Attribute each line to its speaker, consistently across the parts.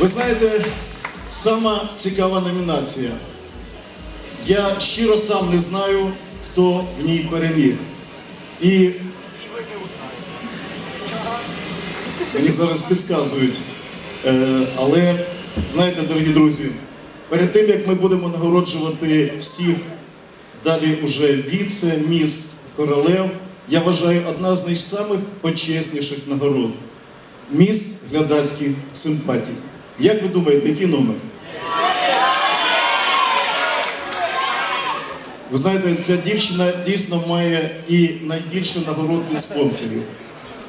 Speaker 1: Ви знаєте, сама цікава номінація. Я щиро сам не знаю, хто в ній переміг. І мені зараз підказують. Е, але знаєте, дорогі друзі, перед тим як ми будемо нагороджувати всіх далі уже віце, міс королев, я вважаю одна з найсамих почесніших нагород міс глядацьких симпатій. Як ви думаєте, який номер? Ви знаєте, ця дівчина дійсно має і найбільше нагород від спонсорів.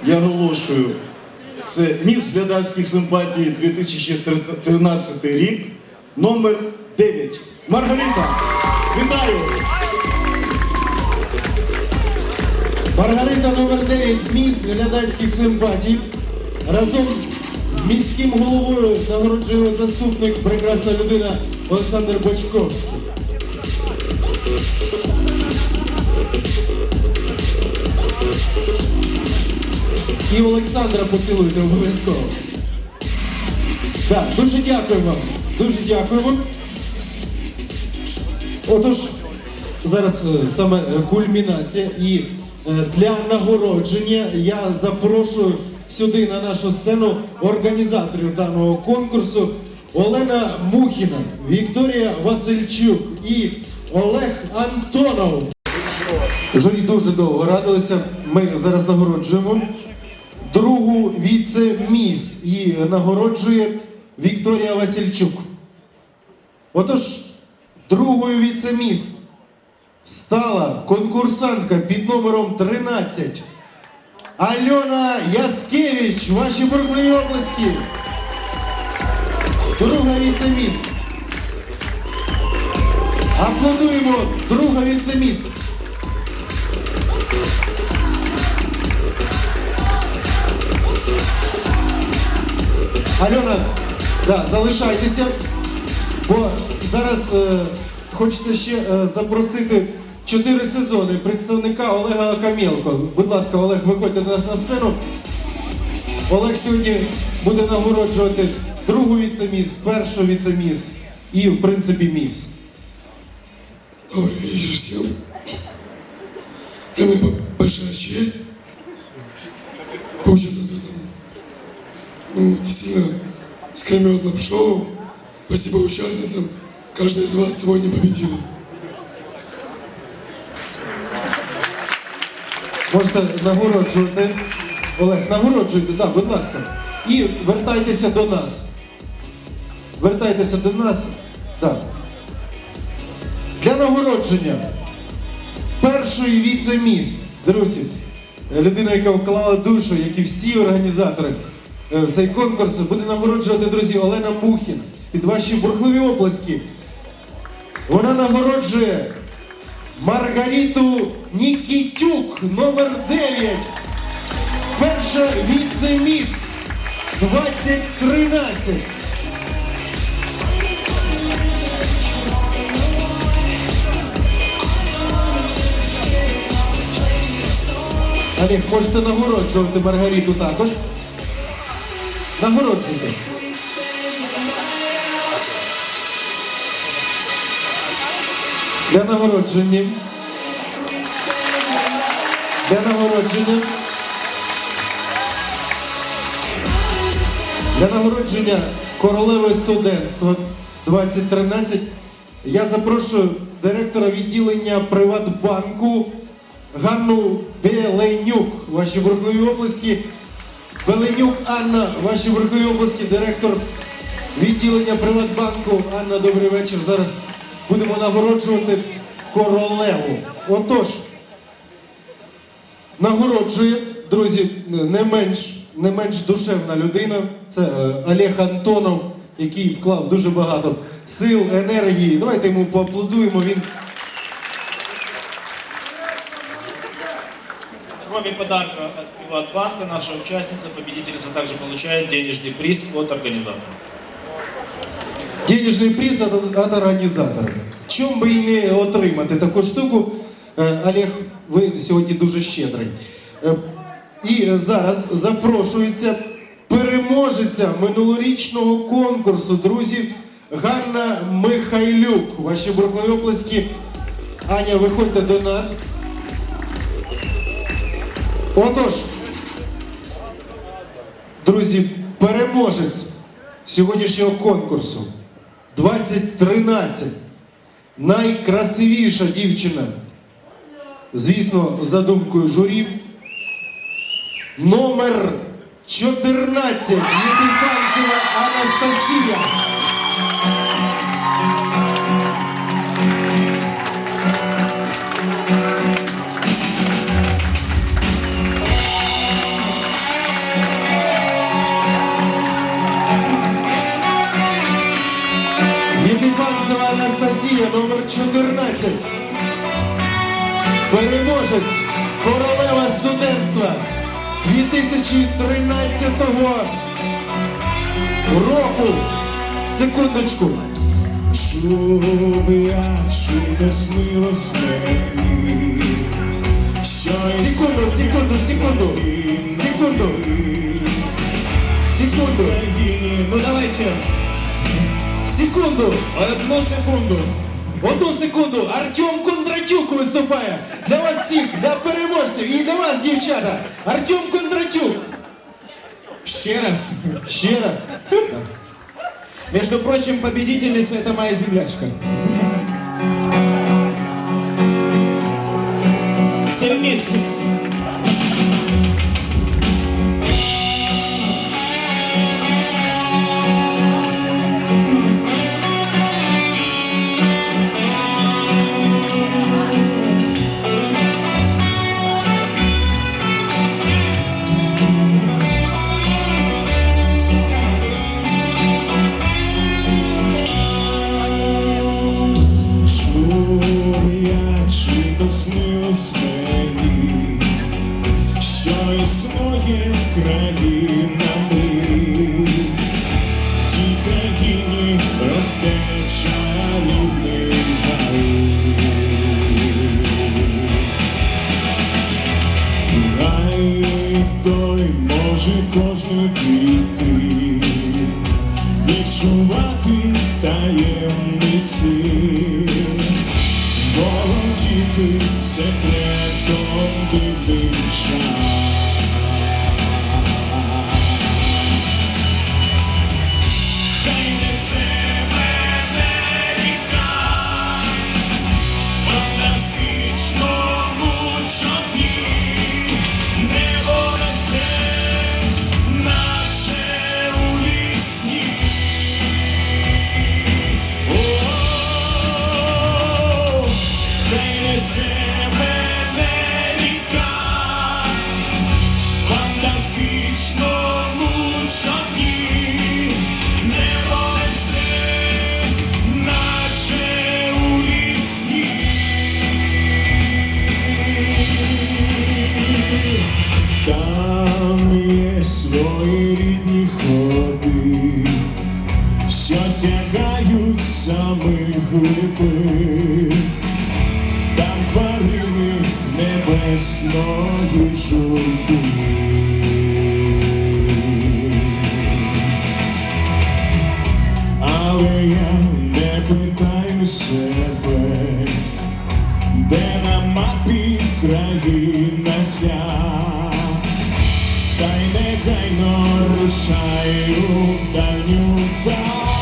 Speaker 1: Я оголошую, це міс глядацьких симпатій 2013 рік, номер 9. Маргарита, вітаю!
Speaker 2: Маргарита номер 9 міс глядацьких симпатій. Разом міським головою нагороджує заступник прекрасна людина Олександр Бочковський. І Олександра поцілуйте обов'язково. Так, дуже дякую вам. Дуже дякуємо. Отож, зараз е, саме кульмінація і е, для нагородження я запрошую сюди на нашу сцену організаторів даного конкурсу Олена Мухіна, Вікторія Васильчук і Олег Антонов. Журі дуже довго радилися. Ми зараз нагороджуємо другу віце-міс і нагороджує Вікторія Васильчук. Отож, другою віце-міс стала конкурсантка під номером 13 Альона Яскевич. Ваші бурхливі обласки. Друга віце-міс. Аплодуємо, друга віце-міс. Альона, да, залишайтеся, бо зараз е, хочеться ще е, запросити чотири сезони представника Олега Акамєлко. Будь ласка, Олег, виходьте до нас на сцену. Олег сьогодні буде нагороджувати другу віцеміс, першу віцеміс і, в принципі, міс.
Speaker 3: Добрый вечер всем. Для меня большая честь поучаствовать в этом ну, действительно скрометном шоу. Спасибо участницам. Каждая из вас сегодня победила.
Speaker 2: Можете нагороджувати. Олег, нагороджуйте, да, будь ласка. І вертайтеся до нас. Вертайтеся до нас. Так. Для нагородження першої віце-міс, друзі, людина, яка вклала душу, як і всі організатори е, в цей конкурс, буде нагороджувати, друзі, Олена Мухін. Під ваші бурхливі оплески. Вона нагороджує Маргариту Нікітюк, номер 9. Перша віце-міс 2013. Олег, можете нагороджувати Маргариту також. Нагороджуйте. Для нагородження. Для нагородження. Для нагородження королеви студентства 2013 я запрошую директора відділення Приватбанку Ганну Беленюк. Ваші бурхливі оплески. Беленюк Анна, ваші бурхливі оплески, директор відділення Приватбанку. Анна, добрий вечір. Зараз будемо нагороджувати королеву. Отож, нагороджує, друзі, не менш, не менш душевна людина. Це е, Олег Антонов, який вклав дуже багато сил, енергії. Давайте йому поаплодуємо. Він
Speaker 4: Кроме подарка от Приватбанка, наша участница, победительница, также получает денежный приз от организатора.
Speaker 2: денежний приз від від організатора. Чому би і не отримати таку штуку? Е, Олег, ви сьогодні дуже щедрий. Е, І зараз запрошується переможеця минулорічного конкурсу, друзі, Ганна Михайлюк. Ваші бурхливі оплески. Аня, виходьте до нас. Отож, друзі, переможець сьогоднішнього конкурсу 2013. Найкрасивіша дівчина. Звісно, за думкою журі. Номер 14. Єпіфанцева Анастасія. Єпіфанцева Анастасія, номер 14. Переможець королева студентства 2013 року. Секундочку.
Speaker 5: Чув я, чи не снилось мені, що
Speaker 2: Секунду, секунду, секунду. Секунду. Секунду.
Speaker 5: ну давайте,
Speaker 2: Секунду.
Speaker 5: одну секунду.
Speaker 2: Одну секунду. Артем Кондратюк виступає. Для вас всіх, для переможців і для вас, дівчата. Артем Кондратюк.
Speaker 5: Ще раз.
Speaker 2: Ще раз.
Speaker 5: Между прочим, победительница это моя землячка. Все вместе. Там є свої рідні ходи, що сягають самих глибин, там тварини небесної журби. Але я не питаю себе, де на мапі країна ся, та й негайно рушаю в дальню даль.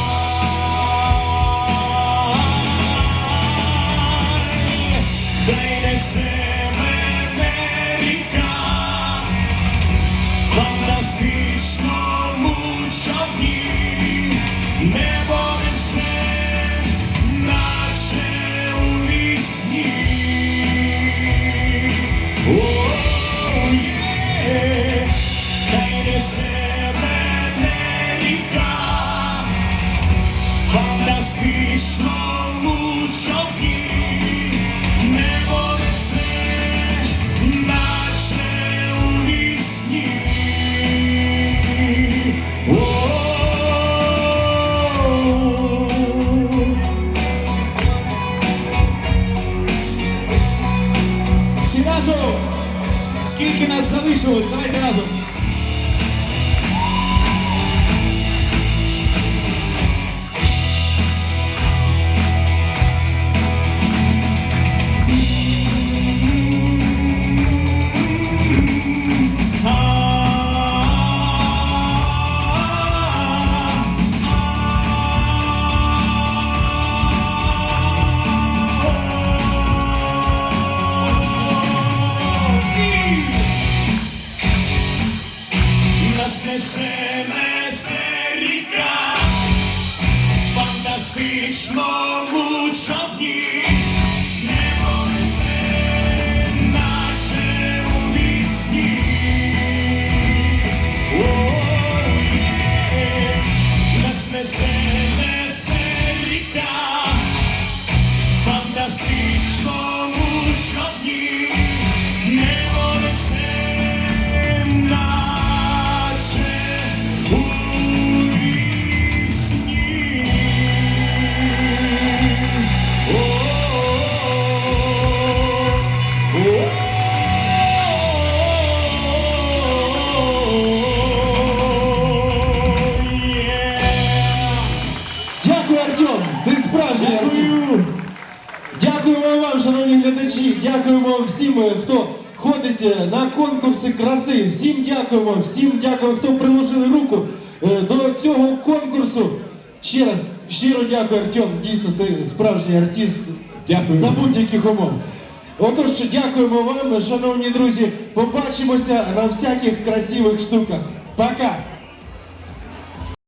Speaker 5: Скільки нас залишилось? Давайте разом.
Speaker 2: Всім, хто ходить е, на конкурси краси. Всім дякуємо, всім дякуємо, хто приложили руку е, до цього конкурсу. Ще раз щиро дякую, Артем. Дійсно, ти справжній артист. Дякую. За будь-яких умов. Отож, дякуємо вам, шановні друзі. Побачимося на всяких красивих штуках. Пока!